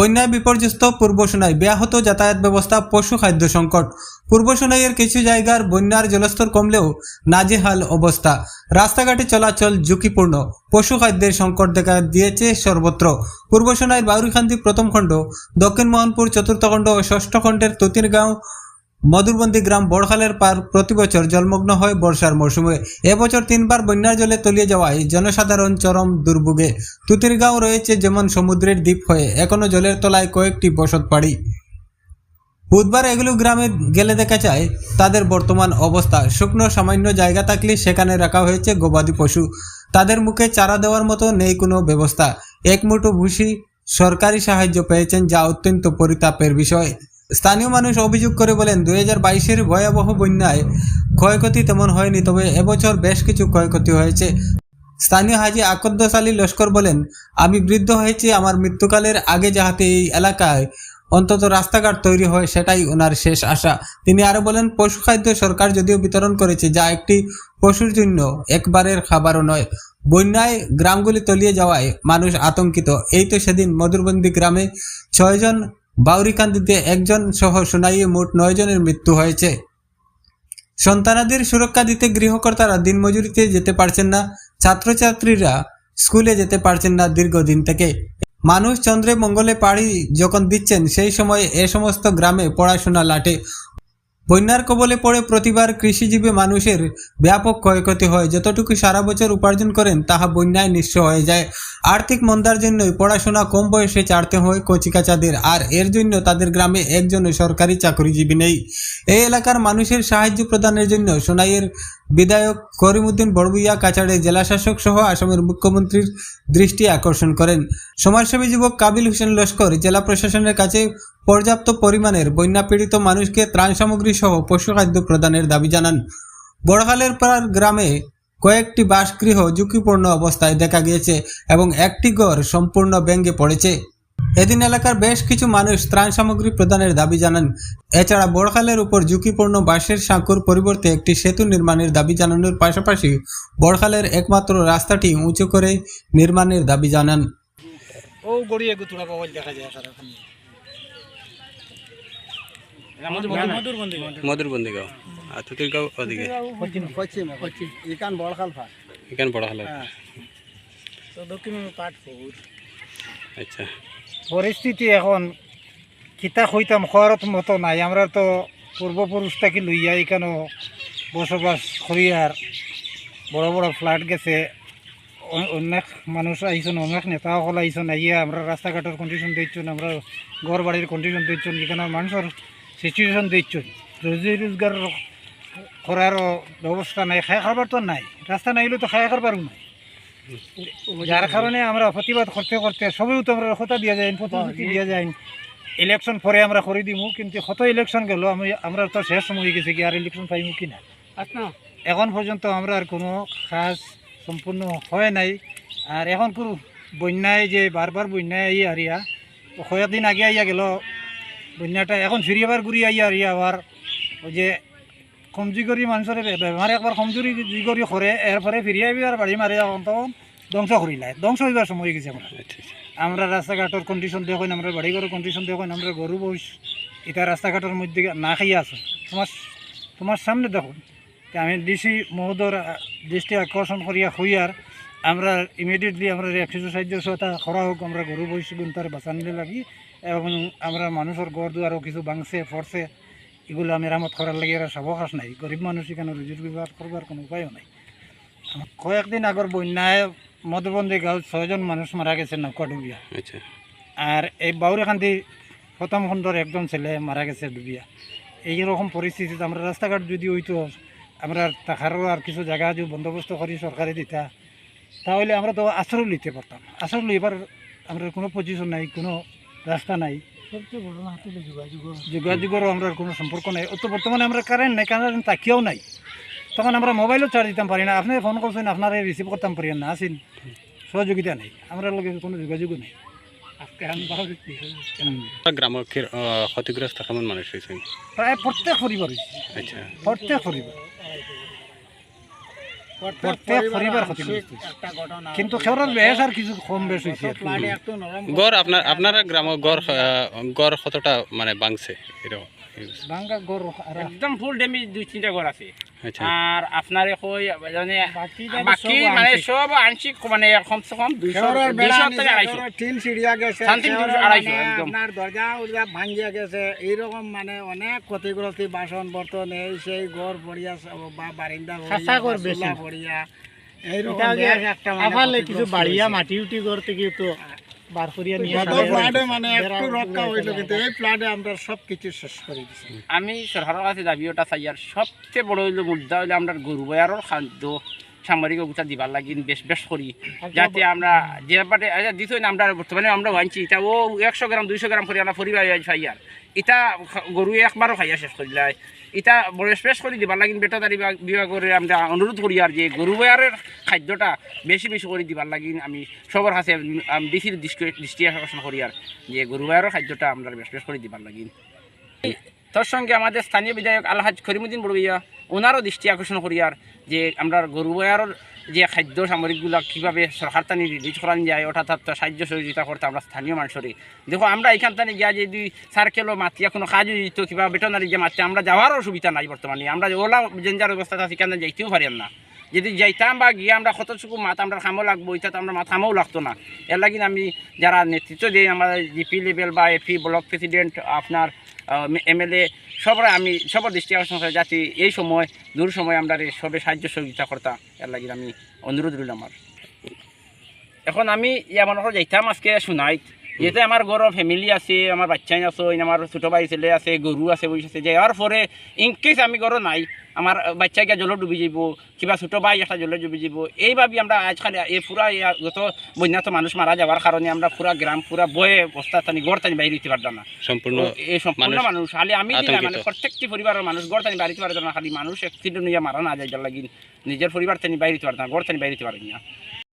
বন্যায় বিপর্যস্ত পূর্ব সোনাই ব্যাহত যাতায়াত ব্যবস্থা পশু খাদ্য সংকট। পূর্ব সোনাইয়ের কিছু জায়গার বন্যার জলস্তর কমলেও নাজেহাল অবস্থা। রাস্তাঘাটে চলাচল ঝুঁকিপূর্ণ। পশু খাদ্যের সংকট দেখা দিয়েছে সর্বত্র। পূর্ব সোনাইয়ের বাউরিখান্দি প্রথম খণ্ড, দক্ষিণ মোহনপুর চতুর্থ খণ্ড ও ষষ্ঠ খণ্ডের তুতিরগাঁও মধুরবন্দি গ্রাম বড়খালের পার প্রতি বছর জলমগ্ন হয় বর্ষার মৌসুমে এবছর তিনবার বন্যার জলে তলিয়ে যাওয়ায় জনসাধারণ চরম দুর্ভোগে। তুতিরগাঁও রয়েছে যেমন সমুদ্রের দ্বীপ হয়ে, এখনও জলের তলায় কয়েকটি বসত বাড়ি। বুধবার এগুলো গ্রামে গেলে দেখা যায়, তাদের বর্তমান অবস্থা। শুকনো সামান্য জায়গা থাকলে সেখানে রাখা হয়েছে গবাদি পশু। তাদের মুখে চারা দেওয়ার মতো নেই কোনো ব্যবস্থা। এক ভুসি সরকারি সাহায্য পেয়েছেন যা অত্যন্ত পরিতাপের বিষয়। স্থানীয় মানুষ অভিযোগ করে বলেন, দুই হাজার বাইশের ভয়াবহ বন্যায় ক্ষয়ক্ষতি তেমন হয়নি, তবে এবছর বেশ কিছু ক্ষয়ক্ষতি হয়েছে। স্থানীয় হাজি আকদ্দস আলী লস্কর বলেন, আমি বৃদ্ধ হয়েছি, আমার মৃত্যুকালের আগে যাহাতে এই এলাকায় অন্তত রাস্তাঘাট তৈরি হয়, সেটাই ওনার শেষ আশা। তিনি আরও বলেন, পশু খাদ্য সরকার যদিও বিতরণ করেছে, যা একটি পশুর জন্য একবারের খাবারও নয়। বন্যায় গ্রামগুলি তলিয়ে যাওয়ায় মানুষ আতঙ্কিত। এই তো সেদিন মধুরবন্দি গ্রামে ছয়জন বাউরিকান্দিতে একজন সহ সোনাইয়ে মোট নয়জনের মৃত্যু হয়েছে। সন্তানাদের সুরক্ষা দিতে গৃহকর্তারা দিনমজুরিতে যেতে পারছেন না, ছাত্রছাত্রীরা স্কুলে যেতে পারছেন না দীর্ঘদিন থেকে। মানুষ চন্দ্রে মঙ্গলে পাড়ি যখন দিচ্ছেন, সেই সময়ে এ সমস্ত গ্রামে পড়াশোনা লাটে। বন্যার কবলে পড়ে প্রতিবার কৃষিজীবী মানুষের ব্যাপক ক্ষয়ক্ষতি হয়। যতটুকু সারা বছর উপার্জন করেন, তাহা বন্যায় নিঃস্ব হয়ে যায়। আর্থিক মন্দার জন্যই পড়াশোনা কম বয়সে চাড়তে হয় কচিকাচাদের। আর এর জন্য তাদের গ্রামে একজন সরকারি চাকরিজীবী নেই। এই এলাকার মানুষের সাহায্য প্রদানের জন্য সোনাইয়ের বিধায়ক করিমউদ্দিন বড়বুইয়া কাছাড়ে জেলাশাসক সহ আসামের মুখ্যমন্ত্রীর দৃষ্টি আকর্ষণ করেন। সমাজসেবী যুবক কাবিল হোসেন লস্কর জেলা প্রশাসনের কাছে পর্যাপ্ত পরিমাণের বন্যা পীড়িত মানুষকে ত্রাণ সামগ্রী সহ পশু খাদ্য প্রদানের দাবি জানান। বড়খালের পাড়ার গ্রামে কয়েকটি বাসগৃহ ঝুঁকিপূর্ণ অবস্থায় দেখা গিয়েছে এবং একটি ঘর সম্পূর্ণ ব্যঙ্গে পড়েছে। এদিন এলাকার বেশ কিছু মানুষ ত্রাণ সামগ্রী প্রদানের দাবি জানান। এছাড়া বড়খালের উপর ঝুঁকিপূর্ণ বাঁশের সাঁকুর পরিবর্তে একটি সেতু নির্মাণের দাবি জানানোর পাশাপাশি বড়খালের একমাত্র রাস্তাটি উঁচু করে নির্মাণের দাবি জানান। ও গড়িয়ে পাওয়া দেখা যায় মধুরবন্দি গাঁও আর ওদিকে। বড়খাল এখানে হ্যাঁ। আচ্ছা। পরিস্থিতি এখন কিতা হইতাম খোয়ার মতো নাই। আমরা তো পূর্বপুরুষ থাকি লইয়া এখানেও বসবাস করি আর বড় বড় ফ্ল্যাট গেছে। অনেক মানুষ আইসন অনেক নেতা সকল আইসন আইয়া আমরা রাস্তাঘাটের কন্ডিশন দিচ্ছেন আমরা ঘর বাড়ির কন্ডিশন দিচ্ছেন এখানে মানুষের সিচুয়েশন দিচ্ছেন রোজি রোজগার করারও ব্যবস্থা নাই, খাই খাবার তো নাই। রাস্তা নাইলে তো খাই খাবার নাই। যার কারণে আমরা প্রতিবাদ করতে করতে সবেও তো আমরা কথা দিয়া যায় প্রতিশ্রুতি দিয়া যায়। ইলেকশন পরে আমরা করে দিমু কিন্তু কত ইলেকশন গেল আমি আমরা তো শেষ সময় হয়ে গেছে কি আর ইলেকশন পাইমু কি না? আচ্ছা। এখন পর্যন্ত আমরা আর কোনো কাজ সম্পূর্ণ হয় নাই। আর এখন কোনো বন্যায় যে বারবার বন্যায় আই আরিয়া তো কয়েকদিন আগে আইয়া গেল বন্যাটা এখন ফিরি আবার ঘুরি আইয়া আরিয়া আবার ওই যে কমজুরি মানুষের বেমারে একবার কমজুরি জিগরি করে এরপরে ফিরিয়ে আর বাড়ি মারি তখন ধ্বংস করিলাই ধ্বংস হইবার সময় গেছে আমরা আচ্ছা আচ্ছা। আমরা রাস্তাঘাটের কন্ডিশন দেখুন আমরা বাড়ি ঘরের কন্ডিশন দেখুন আমরা গরু বস এটা রাস্তাঘাটের মধ্যে না খাইয়া আছো। তোমার তোমার সামনে দেখুন তা আমি ডিসি মহোদর আহ, দৃষ্টি আকর্ষণ করিয়া হইয়ার আমরা ইমিডিয়েটলি আমরা একশো সাহায্য সহায়তা করা হোক আমরা গরু বইস তার বাঁচানিলে লাগি এবং আমরা মানুষের গড় দুয়ারও কিছু ভাঙছে ফরছে এগুলো মেরামত করার লাগে এরা সাবকাশ নাই। গরিব মানুষ এখানে রুজির ব্যবহার করবার কোনো উপায়ও নাই। কয়েকদিন আগর বন্যায় মধুবন্দি গাঁও ছয়জন মানুষ মারা গেছে নৌকা ডুবিয়া আচ্ছা। আর এই বাউরেখান্তি প্রথম খণ্ডর একজন ছেলে মারা গেছে ডুবিয়া। এইরকম পরিস্থিতিতে আমরা রাস্তাঘাট যদি হইতো আমরা টাকারও আর কিছু জায়গা যদি বন্দোবস্ত করি সরকারে দিতা তাহলে আমরা তো আশ্রয় লইতে পারতাম। আশ্রয় লইবার আমরা কোনো পজিশন নাই কোনো রাস্তা নাই। সবচেয়ে বড় না হাতে যোগাযোগ যোগাযোগেরও আমরা কোনো সম্পর্ক নাই। তো বর্তমানে আমরা কারেন্ট নাই কারেন্ট তাকিয়েও নাই। তখন আমরা মোবাইলও চার্জ দিতাম পারি না। আপনি ফোন করছেন আপনারা রিসিভ করতাম পারি না আসেন সহযোগিতা নেই। আমরা লগে কোনো যোগাযোগও নেই। গ্রামের ক্ষতিগ্রস্ত কেমন মানুষ হয়েছে প্রায় প্রত্যেক পরিবার। আচ্ছা। প্রত্যেক পরিবার। প্রত্যেক পরিবার ঘটনা কিন্তু খেওরার বেশ আর কিছু কম বেশ হয়েছে আর কি। ফ্লাডে একটু নরম গড় আপনার আপনার গ্রাম গড় গড় কতটা মানে বাংছে এরকম। ভাঙ্গা গড় একদম ফুল ড্যামেজ দুই তিনটা গড় আছে। আর আপনার কই মানে বাকি মানে সব আংশিক। মানে কমসে কম দুইশো থেকে আড়াইশো। সিঁড়িয়া গেছে মানে আপনার দরজা উরজা ভাঙ্গিয়া গেছে এইরকম মানে অনেক ক্ষতিগ্রস্ত বাসন বর্তন এই সেই ঘর পড়িয়া সব- বা বারিন্দা পড়িয়া এইরকম একটা মানে কিছু বাড়িয়া মাটি উটি ঘর থেকে তো বার করিয়া নিয়ে গত মানে একটু রক্ষা হইল কিন্তু এই ফ্লাডে আমরা সব কিছু শেষ করে দিছি। আমি সরকারের কাছে দাবি ওটা চাই। আর সবচেয়ে বড় হইল মুদ্রা হইল আমরা গরু বয়ারও খাদ্য। সামরিক অবস্থা দিবার লাগিন বেশ বেশ করি। যাতে আমরা যে ব্যাপারে আচ্ছা দিত না আমরা বর্তমানে আমরা আনছি এটা ও একশো গ্রাম দুইশো গ্রাম করে আমরা পরিবার খাই আর। এটা গরু একবারও খাইয়া শেষ করি লাই এটা বড় স্পেশ করে দিবার লাগিন বেটাদারি বিভাগ- বিভাগের আমরা অনুরোধ করি আর যে গরু বয়ারের খাদ্যটা বেশি বেশি করে দিবার লাগিন আমি সবার কাছে দৃষ্টি দৃষ্টি আকর্ষণ করি আর যে গরু বয়ারের খাদ্যটা আমরা বেশ বেশ করে দিবার লাগিন তার সঙ্গে আমাদের স্থানীয় বিধায়ক আলহাজ করিমুদ্দিন বড়ুইয়া, ওনারও দৃষ্টি আকর্ষণ করি আর যে আমরা গরু বয়ারের যে খাদ্য সামগ্রীগুলো কীভাবে সরকার তানি রিলিজ করান যায় অর্থাৎ তার সাহায্য সহযোগিতা করতে আমরা স্থানীয় মানুষেরই। দেখো, আমরা এখান থেকে গিয়া যে দুই সার্কেলও মাতিয়া কোনো কাজ দিত, কিংবা বেটনারি যে মাতি আমরা যাওয়ারও সুবিধা নাই বর্তমানে। আমরা ওলা জেঞ্জার অবস্থা আছে, সেখানে যাইতেও পারিম না। যদি যাইতাম বা গিয়ে আমরা কতটুকু মাত, আমরা খামও লাগবো এটা তো আমরা মাথা খামও লাগতো না। এর লাগি আমি যারা নেতৃত্ব দিই আমাদের জিপি লেভেল বা এপি ব্লক প্রেসিডেন্ট আপনার এমএলএ সবার আমি, সবার দৃষ্টি আকর্ষণ করে যাতে এই সময়, দূর সময় আমরা সবে সাহায্য সহযোগিতা করতাম এর লাগি আমি অনুরোধ রইল আমার। এখন আমি ইয়া মনে করো যাইতাম আজকে শোনাইত যেহেতু আমার ঘর ফ্যামিলি আছে আমার বাচ্চাই আছে আমার ছোটো ভাই ছেলে আছে গরু আছে বই আছে যাওয়ার পরে ইনকেস আমি ঘর নাই আমার বাচ্চা গিয়া জলে ডুবি যাব কিবা ছোটো ভাই একটা জলে ডুবি যাব এইভাবে আমরা আজকাল এই পুরা যত বন্যাত মানুষ মারা যাওয়ার কারণে আমরা পুরা গ্রাম পুরা বয়ে বস্তা টানি গড় টানি বাইরে দিতে পারতাম না সম্পূর্ণ এই সম্পূর্ণ মানুষ খালি আমি। মানে প্রত্যেকটি পরিবারের মানুষ গড় টানি বাড়িতে পারতাম না খালি মানুষ অ্যাক্সিডেন্ট নিয়ে মারা না যায় যার লাগি নিজের পরিবার টানি বাইরে দিতে পারতাম গড় টানি বাইরে পারি না